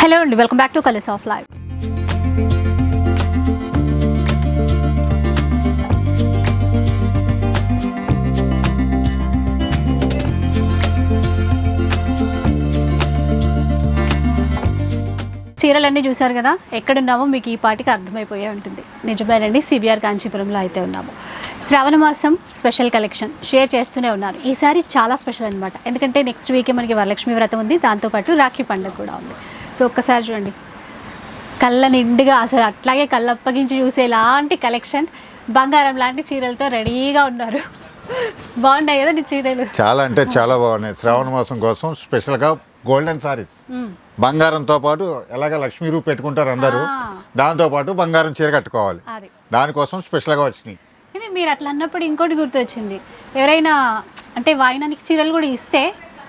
Hello అండి welcome back to colours of life. చీరలన్నీ చూశారు కదా ఎక్కడున్నామో మీకు ఈ పాటికి అర్థమైపోయే ఉంటుంది. నిజమేనండి సిబిఆర్ కాంచీపురంలో అయితే ఉన్నాము. శ్రావణ మాసం స్పెషల్ కలెక్షన్. షేర్ చేస్తూనే ఉన్నారు. ఈసారి చాలా స్పెషల్ అనమాట ఎందుకంటే నెక్స్ట్ వీకే మనకి వరలక్ష్మి వ్రతం ఉంది దాంతోపాటు రాఖీ పండుగ కూడా ఉంది. సో ఒక్కసారి చూడండి. కళ్ళ నిండుగా అసలు అట్లాగే కళ్ళు అప్పగించి చూసే లాంటి కలెక్షన్ బంగారం లాంటి చీరలతో రెడీగా ఉన్నారు. బాగున్నాయి కదా నీ చీరలు? చాలా అంటే చాలా బాగున్నాయి. శ్రావణ మాసం కోసం స్పెషల్గా గోల్డెన్ సారీస్. బంగారంతో పాటు ఎలాగ లక్ష్మీ రూప్ పెట్టుకుంటారు అందరూ. దాంతో పాటు బంగారం చీర కట్టుకోవాలి. దానికోసం స్పెషల్గా వచ్చినాయి. మీరు అట్లా అన్నప్పుడు ఇంకోటి గుర్తొచ్చింది. ఎవరైనా అంటే వాయినానికి చీరలు కూడా ఇస్తే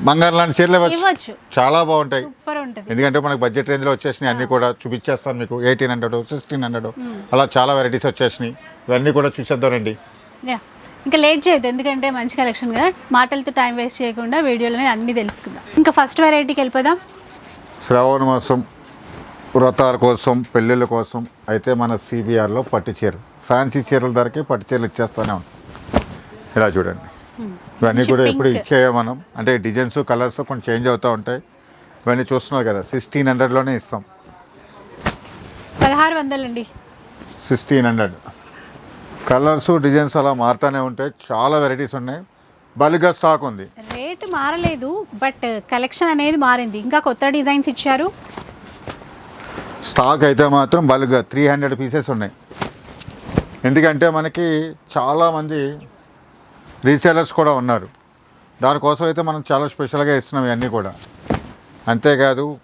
బంగారం లాంటి చీరలు ఇవ్వచ్చు. చాలా బాగుంటాయి. ఎందుకంటే మనకు బడ్జెట్ రేంజ్లో వచ్చేసినాయి. అన్నీ కూడా చూపించేస్తాను మీకు. ఎయిటీన్ హండ్రెడ్ సిక్స్టీన్ హండ్రెడ్ అలా చాలా వెరైటీస్ వచ్చేసినాయి. ఇవన్నీ కూడా చూసేద్దామండి ఇంకా లేట్ చేయొద్దు. ఎందుకంటే మంచి కలెక్షన్ కదా. మాటలతో టైం వేస్ట్ చేయకుండా వీడియోలోనే అన్నీ తెలుసుకుందాం. ఇంకా ఫస్ట్ వెరైటీకి వెళ్ళిపోదాం. శ్రావణ మాసం వ్రతాల కోసం పెళ్ళిళ్ళ కోసం అయితే మన సిబిఆర్లో పట్టు చీరలు. ఫ్యాన్సీ చీరల ధరకే పట్టు చీరలు ఇచ్చేస్తూనే ఉంటాం. ఇలా చూడండి. ఇవన్నీ కూడా ఎప్పుడు. ఇచ్చేయ మనం. అంటే డిజైన్స్ కలర్స్ కొంచెం చేంజ్ అవుతూ ఉంటాయి. ఇవన్నీ చూస్తున్నారు కదా సిక్స్టీన్ హండ్రెడ్లోనే ఇస్తాం. పదహారు వందలండి. సిక్స్టీన్ హండ్రెడ్ కలర్స్ డిజైన్స్ అలా మారుతూనే ఉంటాయి. చాలా వెరైటీస్ ఉన్నాయి. బల్క్గా స్టాక్ ఉంది. రేటు మారలేదు బట్ కలెక్షన్ అనేది మారింది. ఇంకా కొత్త డిజైన్స్ ఇచ్చారు. స్టాక్ అయితే మాత్రం బల్క్గా త్రీ హండ్రెడ్ పీసెస్ ఉన్నాయి. ఎందుకంటే మనకి చాలామంది రీసేలర్స్ కూడా ఉన్నారు. దానికోసం అయితే మనం చాలా స్పెషల్గా ఇస్తున్నాం ఇవన్నీ కూడా. అంతేకాదు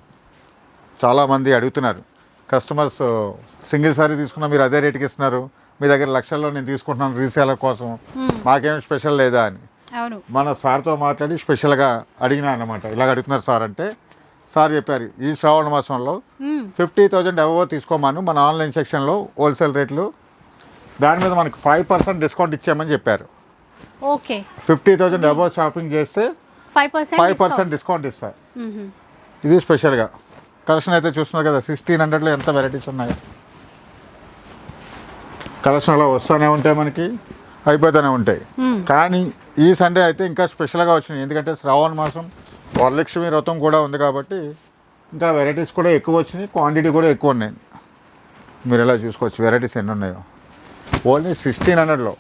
చాలామంది అడుగుతున్నారు కస్టమర్స్ సింగిల్ సారీ తీసుకున్నా మీరు అదే రేటుకి ఇస్తున్నారు. మీ దగ్గర లక్షల్లో నేను తీసుకుంటున్నాను రీసేలర్ కోసం. మాకేం స్పెషల్ లేదా? అని. మన సార్తో మాట్లాడి స్పెషల్గా అడిగినా అన్నమాట. ఇలాగ అడుగుతున్నారు సార్ అంటే సార్ చెప్పారు ఈ శ్రావణ మాసంలో. ఫిఫ్టీ థౌజండ్ ఎవో తీసుకోమాను. మన ఆన్లైన్ సెక్షన్లో హోల్సేల్ రేట్లు దాని మీద మనకి ఫైవ్ పర్సెంట్ డిస్కౌంట్ ఇచ్చామని చెప్పారు. Okay. Fifty thousand above shopping చేస్తే five percent five percent discount ఇస్తారు ఇది స్పెషల్గా కలెక్షన్ అయితే చూస్తున్నారు కదా సిక్స్టీన్ హండ్రెడ్లో ఎంత వెరైటీస్ ఉన్నాయి. కలెక్షన్ అలా వస్తూనే ఉంటాయి మనకి అయిపోతూనే ఉంటాయి. కానీ ఈ సండే అయితే ఇంకా స్పెషల్గా వచ్చినాయి. ఎందుకంటే శ్రావణ మాసం వరలక్ష్మి వ్రతం కూడా ఉంది కాబట్టి ఇంకా వెరైటీస్ కూడా ఎక్కువ వచ్చినాయి క్వాంటిటీ కూడా ఎక్కువ ఉన్నాయి. మీరు ఎలా చూసుకోవచ్చు వెరైటీస్ ఎన్ని ఉన్నాయో. ఓన్లీ సిక్స్టీన్ హండ్రెడ్లో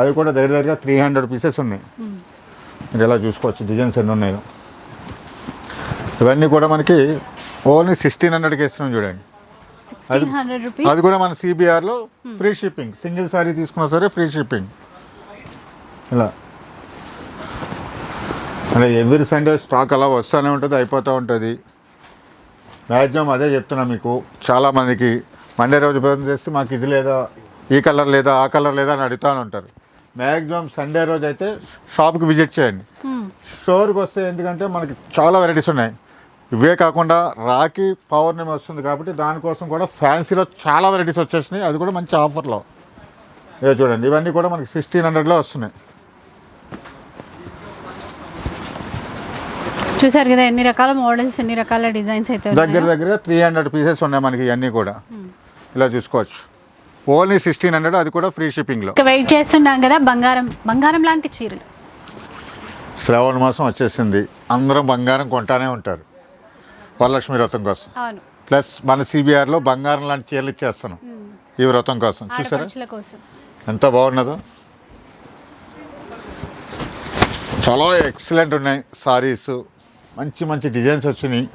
అవి కూడా దగ్గర దగ్గరగా త్రీ హండ్రెడ్ పీసెస్ ఉన్నాయి. మీరు ఎలా చూసుకోవచ్చు? డిజైన్స్ ఎన్ని ఉన్నాయో. ఇవన్నీ కూడా మనకి ఓన్లీ సిక్స్టీన్ హండ్రెడ్కి ఇస్తున్నాం చూడండి. అది కూడా మన సిబిఆర్లో ఫ్రీ షిప్పింగ్ సింగిల్ సారీ తీసుకున్నా సరే ఫ్రీ షిప్పింగ్ ఇలా. అంటే ఎవ్రీ సండే స్టాక్ అలా వస్తూనే ఉంటుంది అయిపోతూ ఉంటుంది. మ్యాక్సిమం అదే చెప్తున్నా మీకు. చాలామందికి మండే రోజు చేస్తే మాకు ఇది లేదా ఈ కలర్ లేదా ఆ కలర్ లేదా అని అడుగుతూ ఉంటారు. మ్యాక్సిమం సండే రోజు అయితే షాప్కి విజిట్ చేయండి. స్టోర్కి వస్తే ఎందుకంటే మనకి చాలా వెరైటీస్ ఉన్నాయి. ఇవే కాకుండా రాఖీ పౌర్ణమి వస్తుంది కాబట్టి దానికోసం కూడా ఫ్యాన్సీలో చాలా వెరైటీస్ వచ్చేసినాయి. అది కూడా మంచి ఆఫర్లో. ఇదే చూడండి ఇవన్నీ కూడా మనకి సిక్స్టీన్ హండ్రెడ్లో వస్తున్నాయి. చూసారు కదా ఎన్ని రకాల మోడల్స్ ఎన్ని రకాల డిజైన్స్ అయితే దగ్గర. దగ్గర త్రీ హండ్రెడ్ పీసెస్ ఉన్నాయి మనకి ఇవన్నీ కూడా. ఇలా చూసుకోవచ్చు. ఓన్లీ సిక్స్టీన్ హండ్రెడ్ అది కూడా ఫ్రీ షిప్పింగ్లో. వెయిట్ చేస్తున్నాం కదా బంగారం బంగారం లాంటి చీరలు. శ్రావణ మాసం వచ్చేసింది. అందరం బంగారం కొంటానే ఉంటారు. వరలక్ష్మి వ్రతం కోసం. అవును. ప్లస్ మన సిబిఆర్లో బంగారం లాంటి చీరలు ఇచ్చేస్తాను. ఈ వ్రతం కోసం. చూసారా? ఆడపడుచుల కోసం. ఎంత బాగున్నదో. చాలా ఎక్సలెంట్ ఉన్నాయి సారీస్. మంచి మంచి డిజైన్స్ వచ్చినాయి.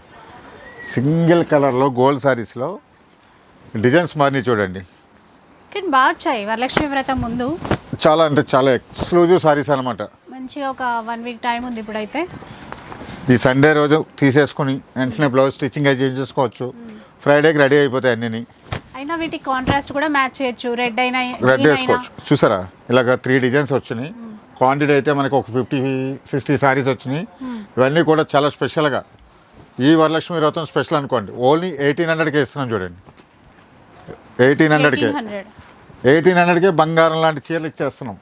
సింగిల్ కలర్లో గోల్డ్ సారీస్లో. డిజైన్స్ మారినాయి చూడండి. కానీ బాగా వచ్చాయి. వరలక్ష్మి వ్రతం ముందు. చాలా అంటే చాలా ఎక్స్క్లూజివ్ సారీస్ అనమాట మంచిగా ఒక వన్ వీక్ టైం ఉంది ఇప్పుడైతే. ఈ సండే రోజు తీసేసుకుని వెంటనే బ్లౌజ్ స్టిచ్చింగ్ అయి చేసుకోవచ్చు. ఫ్రైడేకి రెడీ అయిపోతాయి అన్నీ అయినా వీటికి కాంట్రాస్ట్ కూడా మ్యాచ్ చేయొచ్చు. రెడ్ అయినా రెడ్. వేసుకోవచ్చు. చూసారా? ఇలాగ త్రీ డిజైన్స్ వచ్చినాయి. క్వాంటిటీ అయితే మనకి ఒక ఫిఫ్టీ సిక్స్టీ సారీస్ వచ్చినాయి. ఇవన్నీ కూడా చాలా స్పెషల్గా ఈ వరలక్ష్మి వ్రతం స్పెషల్ అనుకోండి. ఓన్లీ ఎయిటీన్ హండ్రెడ్కే ఇస్తున్నాం చూడండి. ఎయిటీన్ హండ్రెడ్కే 1800 ఎయిటీన్ హండ్రెడ్కే బంగారం లాంటి చీరలు ఇచ్చేస్తున్నాం.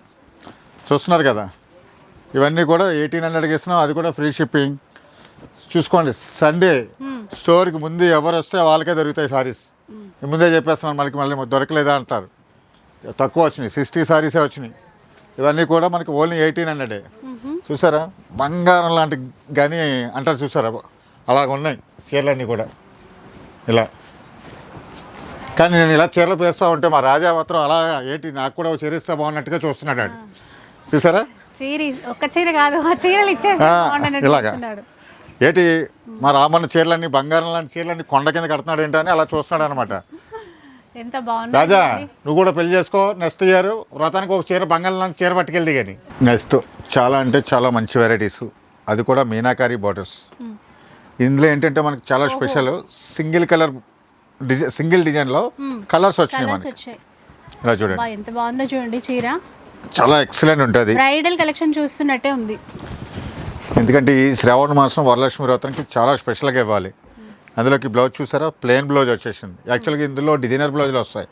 చూస్తున్నారు కదా? ఇవన్నీ కూడా ఎయిటీన్ హండ్రెడ్కి ఇస్తున్నాం. అది కూడా ఫ్రీ షిప్పింగ్. చూసుకోండి సండే స్టోర్కి ముందు ఎవరు వస్తే వాళ్ళకే దొరుకుతాయి సారీస్. ముందే చెప్పేస్తున్నాను మనకి మళ్ళీ దొరకలేదా అంటారు. తక్కువ వచ్చినాయి సిక్స్టీ సారీసే వచ్చినాయి. ఇవన్నీ కూడా మనకి ఓన్లీ ఎయిటీన్ హండ్రెడే చూసారా? బంగారం లాంటి గని అంటారు చూసారా? అలాగ ఉన్నాయి చీరలన్నీ కూడా. ఇలా. కానీ నేను ఇలా చీరలు పేస్తూ ఉంటే మా రాజా మాత్రం అలా ఏంటి నాకు కూడా ఒక చీర ఇస్తే బాగున్నట్టుగా చూస్తున్నాడు ఆడు. చూసారా? చీర కాదు చీరలు ఇలాగా. ఏంటి మా రామన్న చీరలన్నీ బంగారం లాంటి చీరలన్నీ కొండ కింద కడుతున్నాడు ఏంటని అలా చూస్తున్నాడు అనమాట ఎంత బాగుంది రాజా నువ్వు కూడా పెళ్ళి చేసుకో నెక్స్ట్ ఇయర్ వ్రతానికి ఒక చీర బంగారం లాంటి చీర పట్టుకెళ్ళి కానీ నెక్స్ట్ చాలా అంటే చాలా మంచి వెరైటీస్ అది కూడా మీనాకారి బార్డర్స్ ఇందులో ఏంటంటే మనకి చాలా special single colour design single డిజైన్లో కలర్స్ వచ్చినాయి మనకి. వచ్చాయి. ఇలా చూడండి. ఎంత బాగుందో చూడండి చీర. చాలా ఎక్సలెంట్ ఉంటుంది. బ్రైడల్ కలెక్షన్ చూస్తున్నట్టే ఉంది. ఎందుకంటే ఈ శ్రావణ మాసం వరలక్ష్మి వ్రతానికి చాలా స్పెషల్గా ఇవ్వాలి. అందులోకి బ్లౌజ్ చూసారా? ప్లెయిన్ బ్లౌజ్ వచ్చేసింది. యాక్చువల్గా ఇందులో డిజైనర్ బ్లౌజులు వస్తాయి.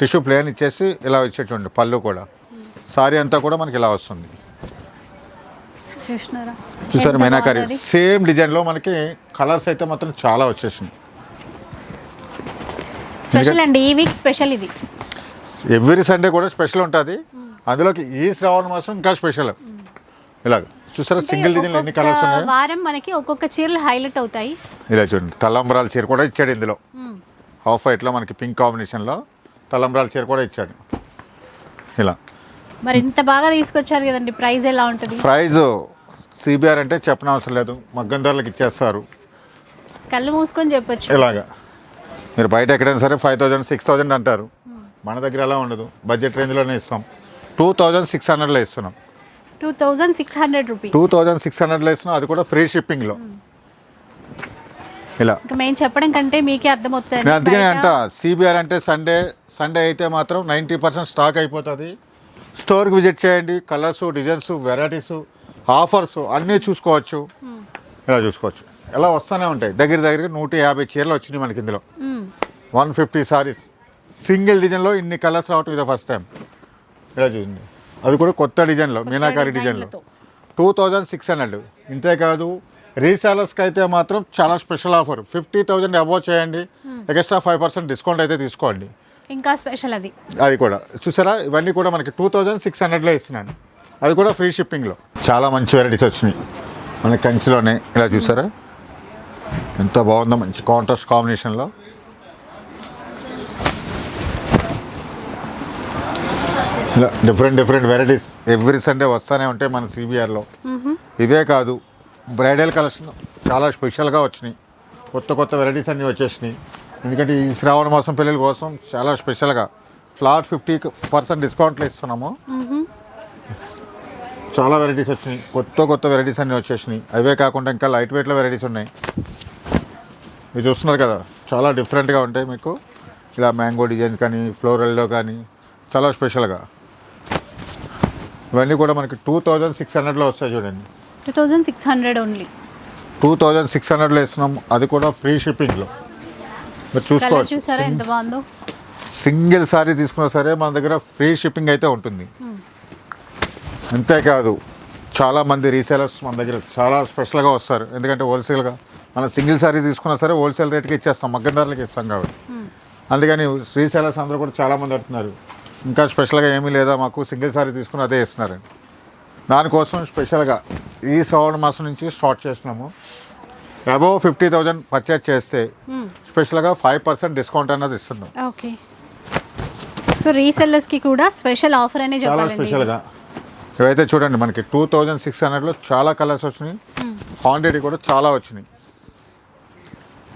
టిష్యూ ప్లెయిన్ ఇచ్చేసి ఇలా వచ్చేటండి పళ్ళు కూడా. సారీ అంతా కూడా మనకి ఇలా వస్తుంది. చూసారు మీనాకారి. సేమ్ డిజైన్లో మనకి కలర్స్ అయితే మాత్రం చాలా వచ్చేసింది స్పెషల్ అండి ఈ వీక్ స్పెషల్ ఇది. ఎవ్రీ సండే కూడా స్పెషల్ ఉంటుంది. అందులోకి ఈ శ్రావణ మాసం ఇంకా స్పెషల్. ఇలాగ. చూసారా సింగిల్ డిజైన్ ఎన్ని కలర్స్ ఉన్నాయో? వారం మనకి ఒక్కొక్క చీరలు హైలైట్ అవుతాయి. ఇలా చూడండి తలంబరాల చీర కూడా ఇచ్చాడు ఇందులో. హాఫ్ వైట్లో మనకి పింక్ కాంబినేషన్లో తలంబరాల చీర కూడా ఇచ్చాడు. ఇలా. మరి ఇంత బాగా తీసుకొచ్చారు కదండి ప్రైస్ ఎలా ఉంటుంది? ప్రైజ్ సిబిఆర్ అంటే చెప్పనవసరం లేదు. మగ్గం ధరలకు ఇచ్చేస్తారు. కళ్ళు మూసుకొని చెప్పొచ్చు. ఇలాగా. మీరు బయట ఎక్కడైనా సరే ఫైవ్ థౌజండ్ సిక్స్ థౌజండ్ అంటారు. మన దగ్గర అలా ఉండదు. బడ్జెట్ రేంజ్లోనే ఇస్తాం. టూ థౌజండ్ సిక్స్ హండ్రెడ్లో ఇస్తున్నాం. Two thousand six hundred rupees. Two thousand six హండ్రెడ్లో ఇస్తున్నాం. అది కూడా ఫ్రీ షిప్పింగ్లో. ఇలా. ఇంకా మేము చెప్పడం కంటే మీకే అర్థమవుతుంది నేను అందుకనే అంట సిబిఆర్ అంటే సండే సండే అయితే మాత్రం నైంటీ పర్సెంట్ స్టాక్ అయిపోతుంది. స్టోర్కి విజిట్ చేయండి. కలర్స్ డిజైన్స్ వెరైటీస్ ఆఫర్స్ అన్నీ చూసుకోవచ్చు. ఇలా చూసుకోవచ్చు. ఇలా వస్తూనే ఉంటాయి. దగ్గర దగ్గర నూట యాభై చీరలు వచ్చినాయి మనకి ఇందులో. వన్ ఫిఫ్టీ సారీస్ సింగిల్ డిజైన్లో ఇన్ని కలర్స్ రావటం ఇదే ఫస్ట్ టైం ఇలా చూడండి. అది కూడా కొత్త డిజైన్లో మీనాకారి డిజైన్లో. టూ థౌజండ్ సిక్స్ హండ్రెడ్ ఇంతేకాదు రీసేలర్స్కి అయితే మాత్రం చాలా special offer fifty thousand above చేయండి. ఎక్స్ట్రా ఫైవ్ పర్సెంట్ డిస్కౌంట్ అయితే తీసుకోండి. ఇంకా స్పెషల్ అది. అది కూడా. చూసారా? ఇవన్నీ కూడా మనకి టూ థౌజండ్ సిక్స్ హండ్రెడ్లో ఇస్తున్నాను. అది కూడా ఫ్రీ షిప్పింగ్లో చాలా మంచి వెరైటీస్ వచ్చినాయి. మన కంచిలోనే. ఇలా చూసారా? ఎంత బాగుందో మంచి కాంట్రాస్ట్ కాంబినేషన్లో ఇలా different different varieties every Sunday వస్తూనే ఉంటాయి మన సిబిఆర్లో ఇవే కాదు బ్రైడల్ కలెక్షన్ చాలా స్పెషల్గా వచ్చినాయి. కొత్త కొత్త వెరైటీస్ అన్నీ వచ్చేసినాయి. ఎందుకంటే ఈ శ్రావణ మాసం పిల్లల కోసం చాలా స్పెషల్గా ఫ్లాట్ ఫిఫ్టీ పర్సెంట్ డిస్కౌంట్లు ఇస్తున్నాము. చాలా వెరైటీస్ వచ్చినాయి. కొత్త కొత్త వెరైటీస్ అన్నీ వచ్చేసినాయి. అవే కాకుండా ఇంకా లైట్ వెయిట్లో వెరైటీస్ ఉన్నాయి. మీరు చూస్తున్నారు కదా చాలా డిఫరెంట్గా ఉంటాయి మీకు. ఇలా మ్యాంగో డిజైన్ కానీ ఫ్లోరల్లో కానీ చాలా స్పెషల్గా ఇవన్నీ కూడా మనకి టూ థౌజండ్ సిక్స్ హండ్రెడ్లో వస్తాయి చూడండి. Two thousand six hundred only two thousand six హండ్రెడ్లో ఇస్తున్నాం అది కూడా ఫ్రీ షిప్పింగ్లో మీరు చూసుకోవచ్చు. చూసారా? ఎంత బాగుందో? సింగిల్ సారీ తీసుకున్నా సరే మన దగ్గర ఫ్రీ షిప్పింగ్ అయితే ఉంటుంది. అంతేకాదు చాలామంది రీసేలర్స్ మన దగ్గర చాలా స్పెషల్గా వస్తారు. ఎందుకంటే హోల్సేల్గా మనం సింగిల్ సారీ తీసుకున్నా సరే హోల్సేల్ రేట్కి ఇచ్చేస్తాం. మగ్గం ధరలకి ఇస్తాం కాబట్టి. అందుకని రీసేలర్స్ అందరూ కూడా చాలామంది అడుగుతున్నారు ఇంకా స్పెషల్గా ఏమీ లేదా మాకు సింగిల్ సారీ తీసుకుని అదే ఇస్తున్నారండి దానికోసం స్పెషల్గా ఈ శ్రావణ మాసం నుంచి స్టార్ట్ చేస్తున్నాము. అబోవ్ ఫిఫ్టీ థౌజండ్ పర్చేజ్ చేస్తే స్పెషల్గా ఫైవ్ పర్సెంట్ డిస్కౌంట్ అన్నది ఇస్తున్నాం. ఓకే. సో రీసెల్లర్స్కి కూడా స్పెషల్ ఆఫర్ అనే చాలా స్పెషల్గా. ఇవైతే చూడండి మనకి టూ థౌజండ్ సిక్స్ హండ్రెడ్లో చాలా కలర్స్ వచ్చినాయి. క్వాంటిటీ కూడా చాలా వచ్చినాయి.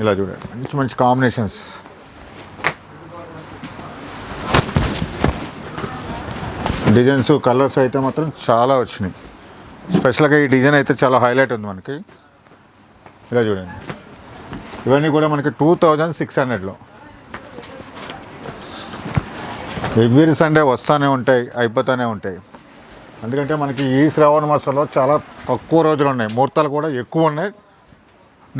ఇలా చూడండి మంచి మంచి కాంబినేషన్స్. డిజైన్స్ కలర్స్ అయితే మాత్రం చాలా వచ్చినాయి. స్పెషల్గా ఈ డిజైన్ అయితే చాలా హైలైట్ ఉంది మనకి. ఇలా చూడండి. ఇవన్నీ కూడా మనకి టూ థౌజండ్ సిక్స్ హండ్రెడ్లో. ఎవ్రీ సండే వస్తూనే ఉంటాయి అయిపోతూనే ఉంటాయి. ఎందుకంటే మనకి ఈ శ్రావణ మాసంలో చాలా తక్కువ రోజులు ఉన్నాయి. ముహూర్తాలు కూడా ఎక్కువ ఉన్నాయి.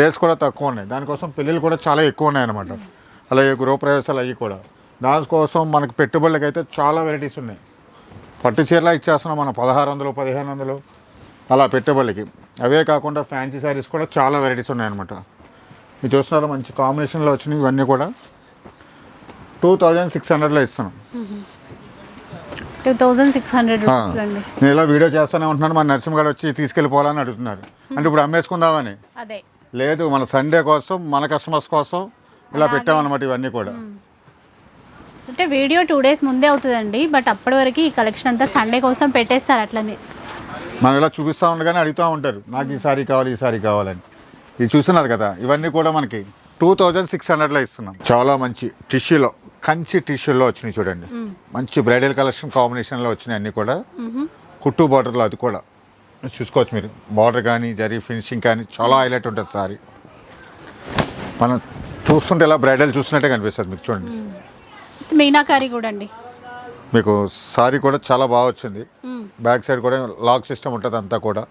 డేస్ కూడా తక్కువ ఉన్నాయి. దానికోసం పెళ్ళిళ్ళు కూడా చాలా ఎక్కువ ఉన్నాయి అనమాట అలాగే గృహప్రవేశాలు అవి కూడా. దానికోసం మనకి పెట్టుబడులకి అయితే చాలా వెరైటీస్ ఉన్నాయి. పట్టు చీరలా ఇచ్చేస్తున్నాం మనం పదహారు వందలు పదిహేను వందలు అలా పెట్టుబడికి. అవే కాకుండా ఫ్యాన్సీ శారీస్ కూడా చాలా వెరైటీస్ ఉన్నాయన్నమాట. మీరు చూస్తున్నారా మంచి కాంబినేషన్లో వచ్చినాయి ఇవన్నీ కూడా. టూ థౌజండ్ సిక్స్ హండ్రెడ్లో ఇస్తున్నాం. నేను ఇలా వీడియో చేస్తూనే ఉంటున్నాను. మన నరసింహ గారు వచ్చి తీసుకెళ్ళిపోవాలని అడుగుతున్నారు. అంటే ఇప్పుడు అమ్మేసుకుందామని. లేదు మన సండే కోసం మన కస్టమర్స్ కోసం ఇలా పెట్టామన్నమాట ఇవన్నీ కూడా. అంటే వీడియో టూ డేస్ ముందే అవుతుందండి బట్ అప్పటి వరకు ఈ కలెక్షన్ అంతా సండే కోసం పెట్టేస్తారు అట్లనే. మనం ఇలా చూపిస్తూ ఉండగానే అడుగుతూ ఉంటారు నాకు ఈ సారీ కావాలి ఈ సారీ కావాలని. ఇది చూస్తున్నారు కదా ఇవన్నీ కూడా మనకి టూ థౌజండ్ సిక్స్ హండ్రెడ్లో ఇస్తున్నాం. చాలా మంచి టిష్యూలో కంచి టిష్యూలో వచ్చినాయి చూడండి. మంచి బ్రైడల్ కలెక్షన్ కాంబినేషన్లో వచ్చినాయి అన్నీ కూడా. కుట్టు బార్డర్లో అది కూడా. చూసుకోవచ్చు మీరు. బార్డర్ కానీ జరీ ఫినిషింగ్ కానీ చాలా హైలైట్ ఉంటుంది సారీ. మనం చూస్తుంటే ఇలా బ్రైడల్ చూసినట్టే కనిపిస్తుంది మీకు చూడండి. మీనాకారి కూడా అండి. మీకు సారీ కూడా చాలా బాగా వచ్చింది. బ్యాక్ సైడ్ కూడా లాక్ సిస్టమ్ ఉంటుంది అంతా కూడా.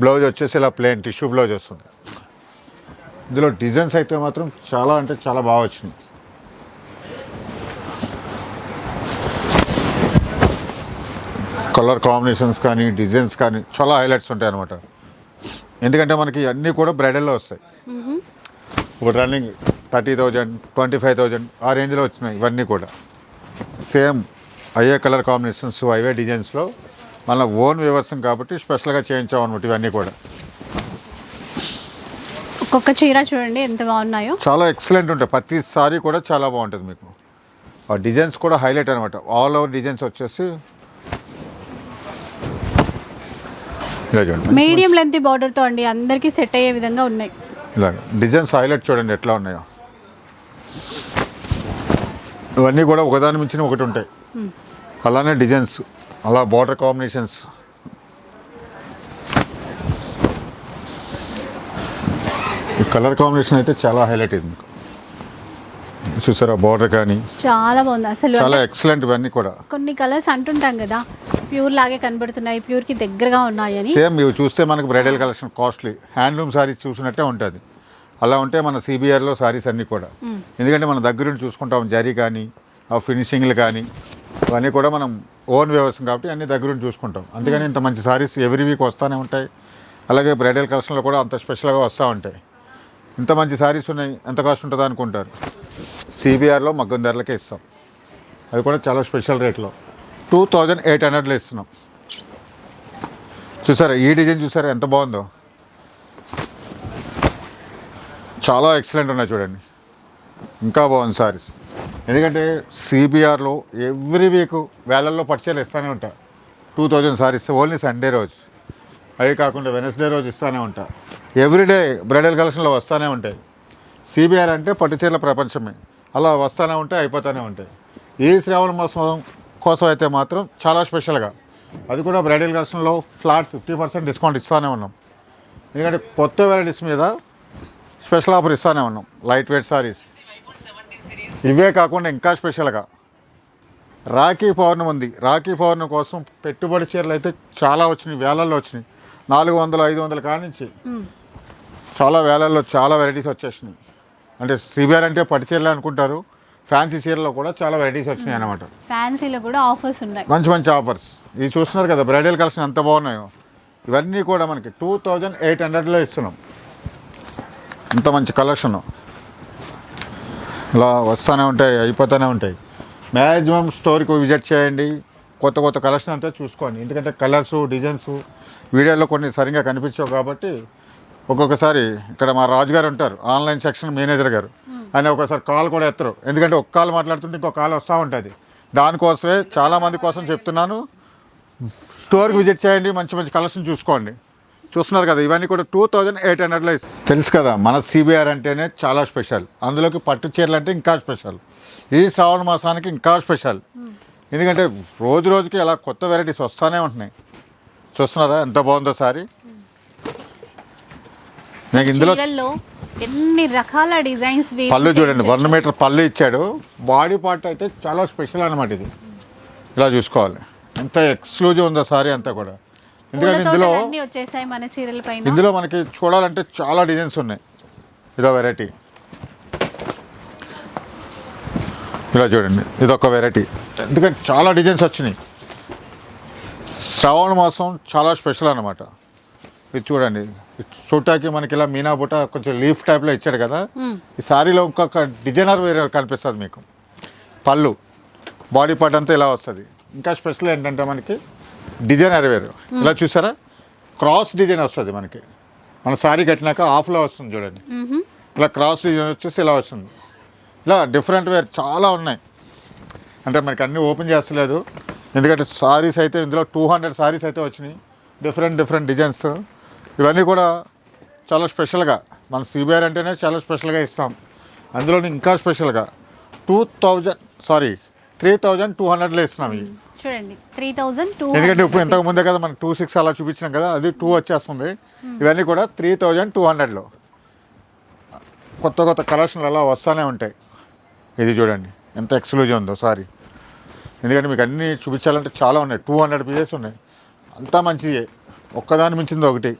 బ్లౌజ్ వచ్చేసి ఇలా ప్లేన్ టిష్యూ బ్లౌజ్ వస్తుంది. ఇందులో డిజైన్స్ అయితే మాత్రం చాలా అంటే చాలా బాగా వచ్చినాయి. కలర్ కాంబినేషన్స్ కానీ డిజైన్స్ కానీ చాలా హైలైట్స్ ఉంటాయి అనమాట ఎందుకంటే మనకి అన్నీ కూడా బ్రైడల్లో వస్తాయి. ఇప్పుడు running thirty thousand twenty five thousand ఆ రేంజ్లో వచ్చినాయి ఇవన్నీ కూడా. సేమ్ అయ్యే కలర్ కాంబినేషన్స్ అవే డిజైన్స్లో. మన ఓన్ వివర్సం కాబట్టి స్పెషల్గా చేయించాం అనమాట ఇవన్నీ కూడా. ఒక్కొక్క చీర చూడండి ఎంత బాగున్నాయో. చాలా ఎక్సలెంట్ ఉంటాయి. ప్రతి సారీ కూడా చాలా బాగుంటుంది మీకు. ఆ డిజైన్స్ కూడా హైలైట్ అనమాట ఆల్ ఓవర్ డిజైన్స్ వచ్చేసి మీడియం లెంత్ బార్డర్తో అండి అందరికీ సెట్ అయ్యే విధంగా ఉన్నాయి. ఇలా డిజైన్స్ హైలైట్ చూడండి ఎట్లా ఉన్నాయో. ఇవన్నీ కూడా ఒకదాని మించిన ఒకటి ఉంటాయి. అలానే డిజైన్స్ అలా బార్డర్ కాంబినేషన్స్. కలర్ కాంబినేషన్ అయితే చాలా హైలైట్ అయింది. చూసారా బార్డర్ కానీ? చాలా బాగుంది. అసలు చాలా ఎక్సలెంట్ ఇవన్నీ కూడా. కొన్ని కలర్స్ అంటుంటాం కదా ప్యూర్ లాగే కనబడుతున్నాయి ప్యూర్కి దగ్గరగా ఉన్నాయని. సేమ్ ఇవి చూస్తే మనకు bridal collection costly. Handloom saris చూసినట్టే ఉంటుంది. అలా ఉంటే మన సిబిఆర్లో సారీస్ అన్నీ కూడా. ఎందుకంటే మన దగ్గరుండి చూసుకుంటాం జరీ కానీ ఆ ఫినిషింగ్లు కానీ అవన్నీ కూడా మనం ఓన్ వ్యవస్థ కాబట్టి అన్ని దగ్గరుండి చూసుకుంటాం. అందుకని ఇంత మంచి సారీస్ ఎవ్రీ వీక్ వస్తూనే ఉంటాయి. అలాగే బ్రైడల్ కలెక్షన్లో కూడా అంత స్పెషల్గా వస్తూ ఉంటాయి. ఇంత మంచి సారీస్ ఉన్నాయి ఎంత కాస్ట్ ఉంటుందో అనుకుంటారు. సిబిఆర్లో మగ్గం ధరలకే ఇస్తాం. అది కూడా చాలా స్పెషల్ రేట్లో టూ థౌజండ్ ఎయిట్ హండ్రెడ్లో ఇస్తున్నాం. చూసారా ఈ డిజైన్ చూసారా ఎంత బాగుందో? చాలా ఎక్సలెంట్ ఉన్నాయి చూడండి. ఇంకా బాగుంది సారీస్ ఎందుకంటే సిబిఆర్లో ఎవ్రీ వీక్ వేలల్లో పర్చేలు ఇస్తూనే ఉంటా. Two thousand saris only Sunday రోజు. అవి కాకుండా వెనస్డే రోజు ఇస్తూనే ఉంటా. ఎవ్రీడే బ్రైడల్ కలెక్షన్లో వస్తూనే ఉంటాయి. సిబిఆర్ అంటే పట్టుచీరల ప్రపంచమే. అలా వస్తూనే ఉంటాయి అయిపోతూనే ఉంటాయి. ఈ శ్రావణ మాసం కోసం అయితే మాత్రం చాలా స్పెషల్గా అది కూడా బ్రైడల్ కలెక్షన్లో ఫ్లాట్ ఫిఫ్టీ పర్సెంట్ డిస్కౌంట్ ఇస్తూనే ఉన్నాం. ఎందుకంటే కొత్త వెరైటీస్ మీద స్పెషల్ ఆఫర్ ఇస్తూనే ఉన్నాం. లైట్ వెయిట్ సారీస్ ఇవే కాకుండా ఇంకా స్పెషల్గా రాఖీ పౌర్ణమి ఉంది. రాఖీ పౌర్ణమి కోసం పెట్టుబడి చీరలు అయితే చాలా వచ్చినాయి. వేలల్లో వచ్చినాయి. నాలుగు వందలు ఐదు వందల కాడ నుంచి చాలా వేలల్లో చాలా వెరైటీస్ వచ్చేసినాయి. అంటే సిబిఆర్ అంటే పట్టు చీరలు అనుకుంటారు. ఫ్యాన్సీ చీరలో కూడా చాలా వెరైటీస్ వచ్చినాయి అన్నమాట. ఫ్యాన్సీలో కూడా ఆఫర్స్ ఉన్నాయి. మంచి మంచి ఆఫర్స్ ఇది చూస్తున్నారు కదా బ్రైడల్ కలెక్షన్ ఎంత బాగున్నాయో. ఇవన్నీ కూడా మనకి టూ థౌజండ్ ఎయిట్ హండ్రెడ్లో ఇస్తున్నాం. ఇంత మంచి కలెక్షన్. ఇలా వస్తూనే ఉంటాయి అయిపోతూనే ఉంటాయి. మ్యాక్సిమం స్టోర్కి విజిట్ చేయండి. కొత్త కొత్త కలెక్షన్ అంతా చూసుకోండి. ఎందుకంటే కలర్స్ డిజైన్స్ వీడియోలో కొన్ని సరిగ్గా కనిపించవు కాబట్టి ఒక్కొక్కసారి ఇక్కడ మా రాజు గారు ఉంటారు ఆన్లైన్ సెక్షన్ మేనేజర్ గారు. ఆయన ఒకసారి కాల్ కూడా ఎత్తరు. ఎందుకంటే ఒక కాల్ మాట్లాడుతుంటే ఇంకో కాల్ వస్తూ ఉంటుంది. దానికోసమే చాలామంది కోసం చెప్తున్నాను. స్టోర్కి విజిట్ చేయండి మంచి మంచి కలెక్షన్ చూసుకోండి. చూస్తున్నారు కదా ఇవన్నీ కూడా టూ థౌజండ్ ఎయిట్ హండ్రెడ్లో తెలుసు కదా మన సిబిఆర్ అంటేనే చాలా స్పెషల్. అందులోకి పట్టు చీరలు అంటే ఇంకా స్పెషల్. ఈ శ్రావణ మాసానికి ఇంకా స్పెషల్. ఎందుకంటే రోజు రోజుకి అలా కొత్త వెరైటీస్ వస్తూనే ఉంటున్నాయి. చూస్తున్నారా ఎంత బాగుందో సారీ? నాకు ఇందులో ఎన్ని రకాల డిజైన్స్ పళ్ళు చూడండి వన్ మీటర్ పళ్ళు ఇచ్చాడు. బాడీ పార్ట్ అయితే చాలా స్పెషల్ అనమాట ఇది. ఇలా చూసుకోవాలి. ఎంత ఎక్స్క్లూజివ్ ఉందో సారీ అంతా కూడా. ఎందుకంటే ఇందులో వచ్చేసాయి మన చీరల పైన. ఇందులో మనకి చూడాలంటే చాలా డిజైన్స్ ఉన్నాయి. ఇదో వెరైటీ ఇలా చూడండి ఇదొక వెరైటీ ఎందుకంటే చాలా డిజైన్స్ వచ్చినాయి. శ్రావణ మాసం చాలా స్పెషల్ అనమాట ఇది చూడండి చూడటానికి మనకి ఇలా మీనా బుట్ట కొంచెం లీఫ్ టైప్లో ఇచ్చాడు కదా. ఈ సారీలో ఇంకొక డిజైనర్ వేరే కనిపిస్తుంది మీకు. పళ్ళు. బాడీ పార్ట్ అంతా ఇలా వస్తుంది. ఇంకా స్పెషల్ ఏంటంటే మనకి డిజైనర్ వేరు ఇలా చూసారా? క్రాస్ డిజైన్ వస్తుంది మనకి. మన సారీ కట్టినాక ఆఫ్లో వస్తుంది చూడండి. ఇలా క్రాస్ డిజైన్ వచ్చేసి ఇలా వస్తుంది. ఇలా డిఫరెంట్ వేర్ చాలా ఉన్నాయి. అంటే మనకి అన్నీ ఓపెన్ చేస్తలేదు. ఎందుకంటే సారీస్ అయితే ఇందులో టూ హండ్రెడ్ సారీస్ అయితే వచ్చినాయి. Different different designs. ఇవన్నీ కూడా చాలా స్పెషల్గా. మన సిబిఆర్ అంటేనే చాలా స్పెషల్గా ఇస్తాం. అందులో ఇంకా స్పెషల్గా two thousand sari three thousand two హండ్రెడ్లో ఇస్తున్నాం ఇవి. చూడండి త్రీ థౌజండ్ టూ ఎందుకంటే ఇప్పుడు ఇంతకు ముందే కదా మనం టూ సిక్స్ అలా చూపించినాం కదా అది టూ వచ్చేస్తుంది. ఇవన్నీ కూడా త్రీ థౌజండ్ టూ హండ్రెడ్లో కొత్త కొత్త కలెక్షన్లు అలా వస్తూనే ఉంటాయి. ఇది చూడండి ఎంత ఎక్స్క్లూజివ్ ఉందో సారీ ఎందుకంటే మీకు అన్నీ చూపించాలంటే చాలా ఉన్నాయి. టూ హండ్రెడ్ పీసెస్ ఉన్నాయి. అంతా మంచిదే. ఒక్కదాని మించింది ఒకటి.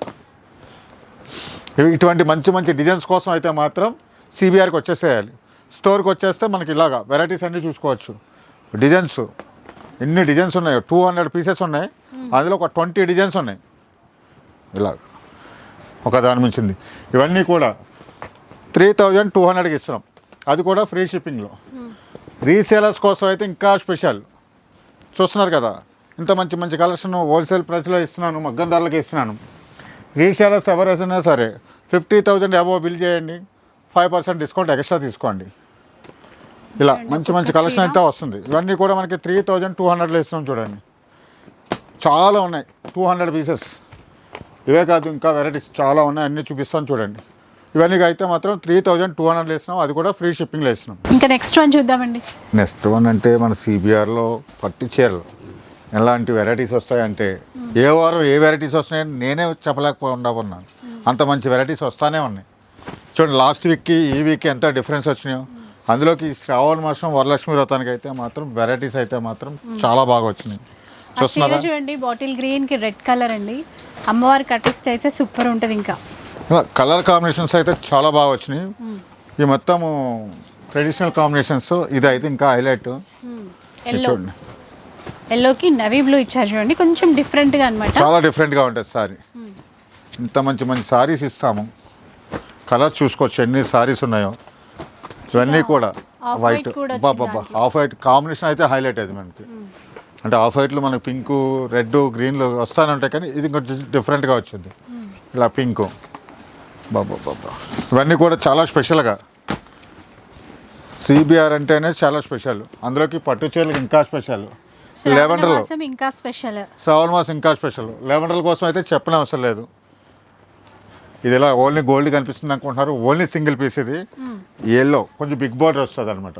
ఇవి ఇటువంటి మంచి మంచి డిజైన్స్ కోసం అయితే మాత్రం సిబిఆర్కి వచ్చేసేయాలి. స్టోర్కి వచ్చేస్తే మనకి ఇలాగా వెరైటీస్ అన్నీ చూసుకోవచ్చు. డిజైన్స్ ఎన్ని డిజైన్స్ ఉన్నాయి? టూ హండ్రెడ్ పీసెస్ ఉన్నాయి. అందులో ఒక ట్వంటీ డిజైన్స్ ఉన్నాయి. ఇలాగ ఒక దాని మించింది. ఇవన్నీ కూడా త్రీ థౌజండ్ టూ హండ్రెడ్కి ఇస్తున్నాం. అది కూడా ఫ్రీ షిప్పింగ్లో. రీసేలర్స్ కోసం అయితే ఇంకా స్పెషల్. చూస్తున్నారు కదా? ఇంత మంచి మంచి కలెక్షన్ హోల్సేల్ ప్రైస్లో ఇస్తున్నాను మగ్గం ధరలకి ఇస్తున్నాను. రీసేలర్స్ ఎవరైనా సరే ఫిఫ్టీ థౌజండ్ అబోవ్ బిల్ చేయండి. ఫైవ్ పర్సెంట్ డిస్కౌంట్ ఎక్స్ట్రా తీసుకోండి. ఇలా మంచి మంచి కలెక్షన్ అయితే వస్తుంది. ఇవన్నీ కూడా మనకి త్రీ థౌజండ్ టూ హండ్రెడ్లో ఇస్తున్నాం చూడండి. చాలా ఉన్నాయి. టూ హండ్రెడ్ పీసెస్ ఇవే కాదు ఇంకా వెరైటీస్ చాలా ఉన్నాయి. అన్నీ చూపిస్తాను చూడండి. ఇవన్నీ అయితే మాత్రం త్రీ థౌజండ్ టూ హండ్రెడ్లో ఇస్తున్నాం. అది కూడా ఫ్రీ షిప్పింగ్లో ఇస్తున్నాం. ఇంకా నెక్స్ట్ వన్ చూద్దామండి. నెక్స్ట్ వన్ అంటే మన సిబిఆర్లో పట్టు చీరలు. ఎలాంటి వెరైటీస్ వస్తాయంటే ఏ వారం ఏ వెరైటీస్ వస్తున్నాయని నేనే చెప్పలేకపోకుండా ఉన్నాను. అంత మంచి వెరైటీస్ వస్తానే ఉన్నాయి. చూడండి లాస్ట్ వీక్కి ఈ వీక్కి ఎంత డిఫరెన్స్ వచ్చినాయో. అందులోకి శ్రావణ మాసం వరలక్ష్మి వ్రతానికి అయితే మాత్రం వెరైటీస్ అయితే మాత్రం చాలా బాగా వచ్చినాయి. చూస్తున్నారా? చూడండి బాటిల్ గ్రీన్కి రెడ్ కలర్ అండి. అమ్మవారి కట్టిస్తే అయితే సూపర్ ఉంటుంది ఇంకా. కలర్ కాంబినేషన్స్ అయితే చాలా బాగా వచ్చినాయి. ఈ మొత్తము ట్రెడిషనల్ కాంబినేషన్స్ ఇది అయితే ఇంకా హైలైట్ చూడండి. ఎల్లోకి నవీ బ్లూ ఇచ్చారు చూడండి. కొంచెం డిఫరెంట్గా అనమాట చాలా డిఫరెంట్గా ఉంటుంది సారీ ఇంత మంచి మంచి సారీస్ ఇస్తాము. కలర్ చూసుకోవచ్చు ఎన్ని సారీస్ ఉన్నాయో. ఇవన్నీ కూడా. వైట్ బాబా ఆఫ్ వైట్ కాంబినేషన్ అయితే హైలైట్ అది మనకి. అంటే ఆఫ్ వైట్లో మనకి పింక్ రెడ్ గ్రీన్లు వస్తానే ఉంటాయి కానీ ఇది కొంచెం డిఫరెంట్గా వచ్చింది. ఇలా పింక్ బాబా బాబా ఇవన్నీ కూడా చాలా స్పెషల్గా సిబిఆర్ అంటేనే చాలా స్పెషల్ అందులోకి పట్టు చీరలకు ఇంకా స్పెషల్ లెవెండర్లో ఇంకా స్పెషల్ శ్రావణ మాసం ఇంకా స్పెషల్ లెవెండర్ల కోసం అయితే చెప్పని అవసరం లేదు. ఇది ఇలా ఓన్లీ గోల్డ్ కనిపిస్తుంది అనుకుంటున్నారు? ఓన్లీ సింగిల్ పీస్ ఇది. ఎల్లో కొంచెం బిగ్ బార్డర్ వస్తుంది అనమాట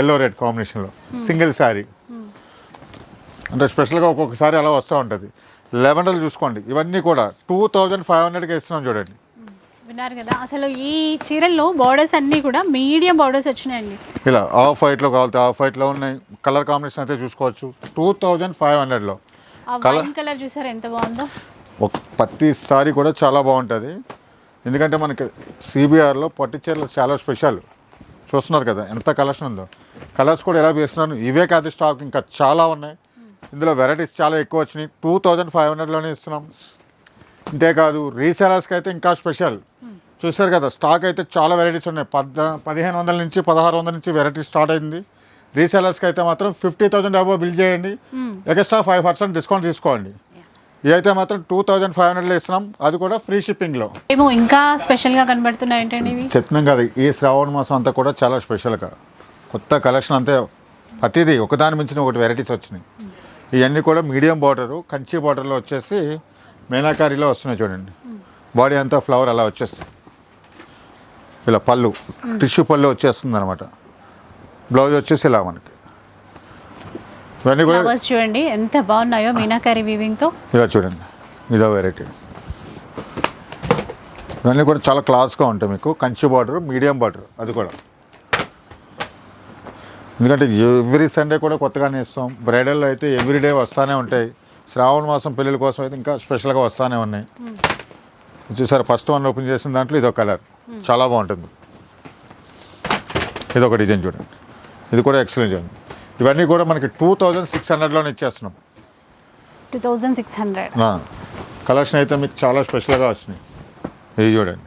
ఎల్లో రెడ్ కాంబినేషన్లో సింగిల్ శారీ అంటే స్పెషల్గా ఒక్కొక్కసారి అలా వస్తూ ఉంటుంది. లెవెండర్లు చూసుకోండి. ఇవన్నీ కూడా టూ థౌజండ్ ఫైవ్ హండ్రెడ్కి ఇస్తున్నాం చూడండి. విన్నారు కదా? అసలు ఈ చీరల్లో బార్డర్స్ అన్నీ కూడా మీడియం బార్డర్స్ వచ్చినాయండి. ఇలా ఆఫ్ వైట్లో కావాలి ఆఫ్ వైట్లో ఉన్నాయి. కలర్ కాంబినేషన్ అయితే చూసుకోవచ్చు. టూ థౌజండ్ ఫైవ్ హండ్రెడ్లో వైన్ కలర్ చూసారు? ఎంత బాగుందో? ఒక ప్రతి సారీ కూడా చాలా బాగుంటుంది. ఎందుకంటే మనకి సిబిఆర్లో పట్టు చీరలు చాలా స్పెషల్. చూస్తున్నారు కదా ఎంత కలెక్షన్ ఉందో. కలర్స్ కూడా ఎలా వేస్తున్నారు? ఇవే కాదు స్టాక్ ఇంకా చాలా ఉన్నాయి. ఇందులో వెరైటీస్ చాలా ఎక్కువ వచ్చినాయి. టూ థౌజండ్ ఫైవ్ హండ్రెడ్లోనే ఇస్తున్నాం. అంతేకాదు రీసేలర్స్కి అయితే ఇంకా స్పెషల్. చూసారు కదా స్టాక్ అయితే చాలా వెరైటీస్ ఉన్నాయి. పద్ పదిహేను వందల నుంచి పదహారు వందల నుంచి వెరైటీ స్టార్ట్ అయింది. రీసేలర్స్కి అయితే మాత్రం ఫిఫ్టీ థౌసండ్ అబో బిల్ చేయండి. ఎక్స్ట్రా ఫైవ్ పర్సెంట్ డిస్కౌంట్ తీసుకోండి. అయితే మాత్రం టూ థౌజండ్ ఫైవ్ హండ్రెడ్లో ఇస్తున్నాం. అది కూడా ఫ్రీ షిప్పింగ్లో. ఏమో ఇంకా స్పెషల్గా కనబడుతున్నాయి ఏంటండి ఇవి చెప్తున్నాం కదా ఈ శ్రావణ మాసం అంతా కూడా చాలా స్పెషల్గా కొత్త కలెక్షన్ అంతే ప్రతిదీ ఒకదాని మించిన ఒకటి వెరైటీస్ వచ్చినాయి. ఇవన్నీ కూడా మీడియం బార్డరు కంచి బార్డర్లో వచ్చేసి మేనాకారీలో వస్తున్నాయి చూడండి. బాడీ అంతా ఫ్లవర్ అలా వచ్చేస్తుంది. ఇలా పళ్ళు టిష్యూ పళ్ళు వచ్చేస్తుంది అనమాట బ్లౌజ్ వచ్చేసి ఇలా మనకి. ఇవన్నీ కూడా ఫ్లవర్స్ చూడండి ఎంత బాగున్నాయో మీనాకారి వీవింగ్తో. ఇలా చూడండి ఇదో వెరైటీ ఇవన్నీ కూడా చాలా క్లాస్గా ఉంటాయి మీకు. కంచి బార్డర్ మీడియం బార్డర్ అది కూడా. ఎందుకంటే ఎవ్రీ సండే కూడా కొత్తగానే ఇస్తాం. బ్రైడల్లో అయితే ఎవ్రీడే వస్తూనే ఉంటాయి. శ్రావణ మాసం పెళ్ళిళ్ళ కోసం అయితే ఇంకా స్పెషల్గా వస్తూనే ఉన్నాయి. చూసారు ఫస్ట్ వన్ ఓపెన్ చేసిన దాంట్లో ఇదొక కలర్ చాలా బాగుంటుంది. ఇదొక డిజైన్ చూడండి. ఇది కూడా ఎక్సలెంట్ ఉంది ఇవన్నీ కూడా మనకి టూ థౌజండ్ సిక్స్ హండ్రెడ్లోనే ఇచ్చేస్తున్నాం. Two thousand six hundred. Collection అయితే మీకు చాలా స్పెషల్గా వచ్చినాయి. ఇది చూడండి.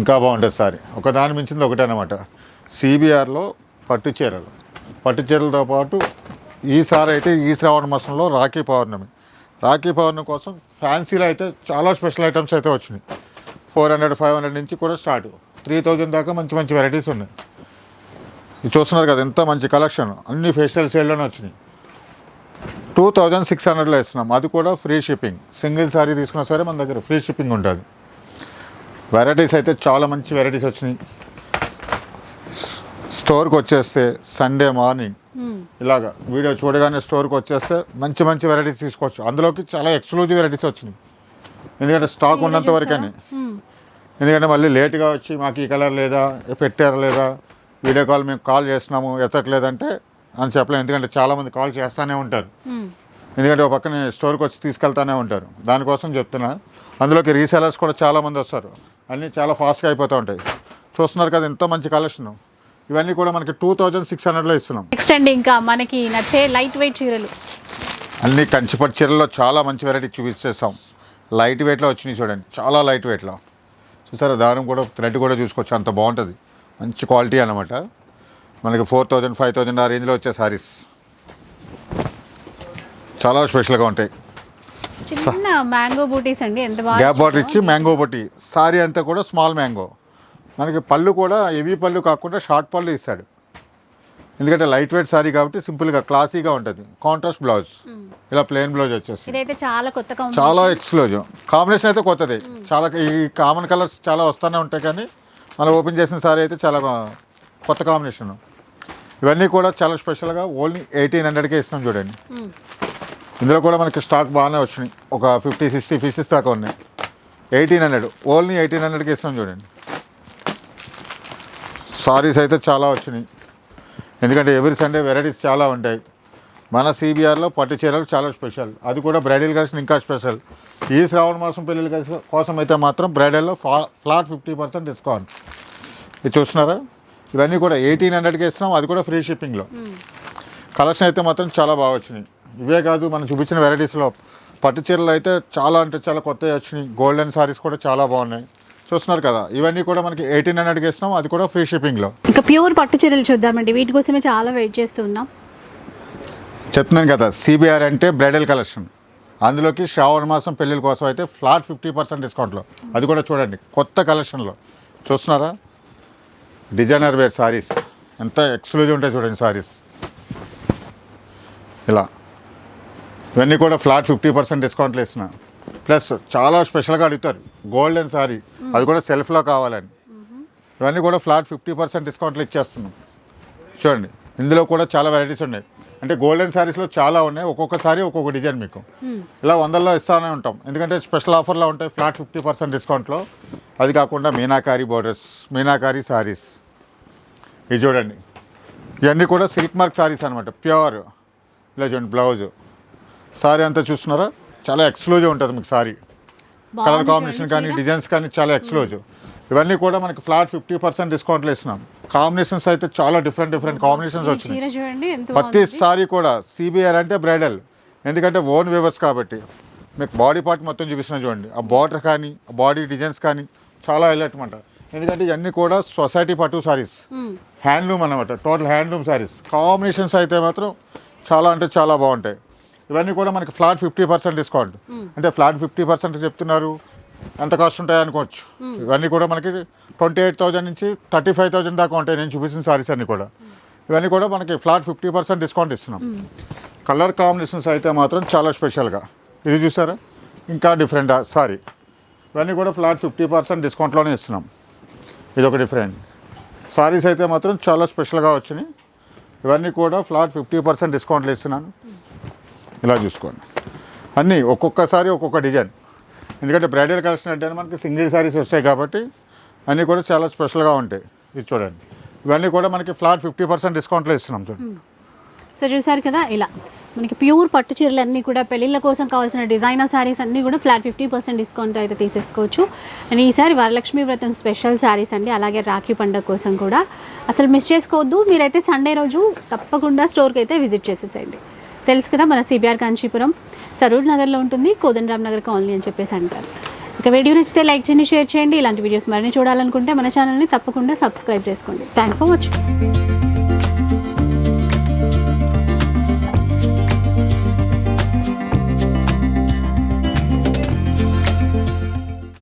ఇంకా బాగుంటుంది సారీ. ఒక దాని మించింది ఒకటే అనమాట సిబిఆర్లో పట్టు చీరలు. పట్టు చీరలతో పాటు ఈ సారి అయితే ఈ శ్రావణ మాసంలో రాఖీ పౌర్ణమి. రాఖీ పౌర్ణమి కోసం ఫ్యాన్సీలో అయితే చాలా స్పెషల్ ఐటమ్స్ అయితే వచ్చినాయి. ఫోర్ హండ్రెడ్ ఫైవ్ హండ్రెడ్ నుంచి కూడా స్టార్ట్. త్రీ థౌజండ్ దాకా మంచి మంచి వెరైటీస్ ఉన్నాయి. ఇది చూస్తున్నారు కదా ఎంత మంచి కలెక్షన్. అన్ని ఫేషియల్ సేల్లోనే వచ్చినాయి. టూ థౌజండ్ సిక్స్ హండ్రెడ్లో ఇస్తున్నాం అది కూడా ఫ్రీ షిప్పింగ్ సింగిల్ సారీ తీసుకున్నా సరే మన దగ్గర ఫ్రీ షిప్పింగ్ ఉంటుంది. వెరైటీస్ అయితే చాలా మంచి వెరైటీస్ వచ్చినాయి. స్టోర్కి వచ్చేస్తే సండే మార్నింగ్ ఇలాగా వీడియో చూడగానే స్టోర్కి వచ్చేస్తే మంచి మంచి వెరైటీస్ తీసుకోవచ్చు. అందులోకి చాలా ఎక్స్క్లూజివ్ వెరైటీస్ వచ్చినాయి. ఎందుకంటే స్టాక్ ఉన్నంత వరకని ఎందుకంటే మళ్ళీ లేట్గా వచ్చి మాకు ఈ కలర్ లేదా పెట్టారా లేదా వీడియో కాల్ మేము కాల్ చేస్తున్నాము ఎత్తట్లేదంటే అని చెప్పలేము ఎందుకంటే చాలామంది కాల్ చేస్తూనే ఉంటారు. ఎందుకంటే ఒక పక్కన స్టోర్కి వచ్చి తీసుకెళ్తానే ఉంటారు. దానికోసం చెప్తున్నా. అందులోకి రీసేలర్స్ కూడా చాలామంది వస్తారు. అన్నీ చాలా ఫాస్ట్గా అయిపోతూ ఉంటాయి. చూస్తున్నారు కదా ఎంతో మంచి కలెక్షన్. ఇవన్నీ కూడా మనకి టూ థౌజండ్ సిక్స్ హండ్రెడ్లో ఇస్తున్నాం. నెక్స్ట్ అండి ఇంకా మనకి నచ్చే లైట్ వెయిట్ చీరలు. అన్ని కంచిపట్టు చీరల్లో చాలా మంచి వెరైటీ చూపించేస్తాం లైట్ వెయిట్లో వచ్చినాయి చూడండి. చాలా లైట్ వెయిట్లో. చూసారా? దారం కూడా థ్రెడ్ కూడా చూసుకోవచ్చు. అంత బాగుంటుంది. మంచి క్వాలిటీ అనమాట మనకి ఫోర్ థౌజండ్ ఫైవ్ థౌజండ్ ఆ రేంజ్లో వచ్చే సారీస్. చాలా స్పెషల్గా ఉంటాయి. చిన్న మ్యాంగో బూటీస్ అండి. ఎంత బాగా గ్యాప్ బాటర్ ఇచ్చి మ్యాంగో బొట్టి సారీ అంతా కూడా స్మాల్ మ్యాంగో. మనకి పళ్ళు కూడా హెవీ పళ్ళు కాకుండా షార్ట్ పళ్ళు ఇస్తాడు. ఎందుకంటే లైట్ వెయిట్ సారీ కాబట్టి సింపుల్గా క్లాసీగా ఉంటుంది. Contrast blouse. ఇలా ప్లెయిన్ బ్లౌజ్ వచ్చేస్తుంది ఇదైతే చాలా కొత్త. చాలా ఎక్స్క్లూజివ్. కాంబినేషన్ అయితే కొత్తది. చాలా ఈ కామన్ కలర్స్ చాలా వస్తూనే ఉంటాయి కానీ మనం ఓపెన్ చేసిన సారీ అయితే చాలా కొత్త కాంబినేషన్ ఇవన్నీ కూడా చాలా స్పెషల్గా ఓన్లీ ఎయిటీన్ హండ్రెడ్కే ఇస్తున్నాం చూడండి. ఇందులో కూడా మనకి స్టాక్ బాగానే వచ్చినాయి. ఒక ఫిఫ్టీ సిక్స్టీ పీసెస్ దాకా ఉన్నాయి. ఎయిటీన్ హండ్రెడ్ ఓన్లీ ఎయిటీన్ హండ్రెడ్కి ఇస్తున్నాం చూడండి. సారీస్ అయితే చాలా వచ్చినాయి. ఎందుకంటే ఎవ్రీ సండే వెరైటీస్ చాలా ఉంటాయి. మన సిబిఆర్లో పట్టు చీరలు చాలా స్పెషల్ అది కూడా బ్రైడల్ కలెక్షన్ ఇంకా స్పెషల్ ఈ శ్రావణ మాసం పెళ్ళిళ్ళ కోసం అయితే మాత్రం బ్రైడల్లో ఫ్లాట్ ఫిఫ్టీ పర్సెంట్ డిస్కౌంట్ ఇది చూస్తున్నారా? ఇవన్నీ కూడా ఎయిటీన్ హండ్రెడ్కి ఇస్తున్నాం అది కూడా ఫ్రీ షిప్పింగ్లో. కలెక్షన్ అయితే మాత్రం చాలా బాగా వచ్చినాయి. ఇవే కాదు మనం చూపించిన వెరైటీస్లో పట్టు చీరలు అయితే చాలా అంటే చాలా కొత్తవి వచ్చినాయి. గోల్డెన్ సారీస్ కూడా చాలా బాగున్నాయి. చూస్తున్నారు కదా ఇవన్నీ కూడా మనకి ఎయిటీన్ హండ్రెడ్కి ఇస్తున్నాం అది కూడా ఫ్రీ షిప్పింగ్లో. ఇంకా ప్యూర్ పట్టు చీరలు చూద్దామండి. వీటి కోసమే చాలా వెయిట్ చేస్తున్నాం. చెప్తున్నాను కదా సిబిఆర్ అంటే బ్రైడల్ కలెక్షన్. అందులోకి శ్రావణ మాసం పెళ్ళిళ్ళ కోసం అయితే ఫ్లాట్ ఫిఫ్టీ పర్సెంట్ డిస్కౌంట్లో. అది కూడా చూడండి కొత్త కలెక్షన్లో. చూస్తున్నారా? Designer wear saris. ఎంత ఎక్స్క్లూజివ్ ఉంటాయి చూడండి సారీస్. ఇలా. ఇవన్నీ కూడా ఫ్లాట్ ఫిఫ్టీ పర్సెంట్ డిస్కౌంట్లు ఇస్తున్నా ప్లస్ చాలా స్పెషల్గా అడుగుతారు. గోల్డెన్ సారీ. అది కూడా సెల్ఫ్లో కావాలని. ఇవన్నీ కూడా ఫ్లాట్ ఫిఫ్టీ పర్సెంట్ డిస్కౌంట్లు ఇచ్చేస్తున్నాం. చూడండి. ఇందులో కూడా చాలా వెరైటీస్ ఉన్నాయి. అంటే గోల్డెన్ శారీస్లో చాలా ఉన్నాయి. ఒక్కొక్క సారీ ఒక్కొక్క డిజైన్ మీకు. ఇలా వందల్లో ఇస్తానే ఉంటాం. ఎందుకంటే స్పెషల్ ఆఫర్లో ఉంటాయి. ఫ్లాట్ ఫిఫ్టీ పర్సెంట్ డిస్కౌంట్లో. అది కాకుండా మీనాకారి బోర్డర్స్ మీనాకారి శారీస్ ఇది చూడండి. ఇవన్నీ కూడా సిల్క్ మార్క్ సారీస్ అనమాట ప్యూర్. ఇలా చూడండి బ్లౌజ్. సారీ అంతా చూస్తున్నారా? చాలా ఎక్స్క్లూజివ్ ఉంటుంది మీకు సారీ. కలర్ కాంబినేషన్ కానీ. డిజైన్స్ కానీ చాలా ఎక్స్క్లూజివ్. ఇవన్నీ కూడా మనకి ఫ్లాట్ ఫిఫ్టీ పర్సెంట్ డిస్కౌంట్లో ఇస్తున్నాం. కాంబినేషన్స్ అయితే చాలా డిఫరెంట్ డిఫరెంట్ కాంబినేషన్స్ వచ్చినాయి. ప్రతి సారీ కూడా సిబిఆర్ అంటే బ్రైడల్. ఎందుకంటే ఓన్ వేవర్స్ కాబట్టి. మీకు బాడీ పార్ట్ మొత్తం చూపిస్తున్నా చూడండి. ఆ బార్డర్ కానీ ఆ బాడీ డిజైన్స్ కానీ చాలా హైలైట్ అనమాట ఎందుకంటే ఇవన్నీ కూడా సొసైటీ పట్టు సారీస్. హ్యాండ్లూమ్ అనమాట టోటల్ హ్యాండ్లూమ్ సారీస్ కాంబినేషన్స్ అయితే మాత్రం చాలా అంటే చాలా బాగుంటాయి. ఇవన్నీ కూడా మనకి ఫ్లాట్ ఫిఫ్టీ పర్సెంట్ డిస్కౌంట్ అంటే ఫ్లాట్ ఫిఫ్టీ పర్సెంట్ చెప్తున్నారు. ఎంత కాస్ట్ ఉంటాయి అనుకోవచ్చు. ఇవన్నీ కూడా మనకి ట్వంటీ ఎయిట్ థౌజండ్ నుంచి థర్టీ ఫైవ్ థౌజండ్ దాకా ఉంటాయి. నేను చూపించిన సారీస్ అన్నీ కూడా. ఇవన్నీ కూడా మనకి ఫ్లాట్ ఫిఫ్టీ పర్సెంట్ డిస్కౌంట్ ఇస్తున్నాం. కలర్ కాంబినేషన్స్ అయితే మాత్రం చాలా స్పెషల్గా ఇది చూసారా? ఇంకా డిఫరెంట్ సారీ ఇవన్నీ కూడా ఫ్లాట్ ఫిఫ్టీ పర్సెంట్ డిస్కౌంట్లోనే ఇస్తున్నాం. ఇది ఒక డిఫరెంట్. సారీస్ అయితే మాత్రం చాలా స్పెషల్గా వచ్చినాయి. ఇవన్నీ కూడా ఫ్లాట్ ఫిఫ్టీ పర్సెంట్ డిస్కౌంట్లు ఇస్తున్నాను. ఇలా చూసుకోండి. అన్నీ ఒక్కొక్కసారి ఒక్కొక్క డిజైన్. ఎందుకంటే బ్రైడల్ కలెక్షన్ అంటే మనకి సింగిల్ సారీస్ వస్తాయి కాబట్టి అన్నీ కూడా చాలా స్పెషల్గా ఉంటాయి. ఇది చూడండి. ఇవన్నీ కూడా మనకి ఫ్లాట్ ఫిఫ్టీ పర్సెంట్ డిస్కౌంట్లో ఇస్తున్నాం చూడండి. సో చూసారు కదా ఇలా. మనకి ప్యూర్ పట్టు చీరలు అన్నీ కూడా పెళ్ళిళ్ళ కోసం కావాల్సిన డిజైనర్ శారీస్ అన్నీ కూడా ఫ్లాట్ ఫిఫ్టీ పర్సెంట్ డిస్కౌంట్ అయితే తీసేసుకోవచ్చు. అండ్ ఈసారి వరలక్ష్మి వ్రతం స్పెషల్ శారీస్ అండి. అలాగే రాఖీ పండుగ కోసం కూడా. అసలు మిస్ చేసుకోవద్దు. మీరైతే సండే రోజు తప్పకుండా స్టోర్కి అయితే విజిట్ చేసేసేయండి. తెలుసు కదా మన సిబిఆర్ కాంచీపురం. సరూర్ నగర్లో ఉంటుంది. కోదండరామ్ నగర్ కాలనీ అని చెప్పేసి అంటారు. ఇక వీడియో నచ్చితే లైక్ చేయండి షేర్ చేయండి. ఇలాంటి వీడియోస్ మరిన్ని చూడాలనుకుంటే మన ఛానల్ని తప్పకుండా సబ్స్క్రైబ్ చేసుకోండి. Thanks for watching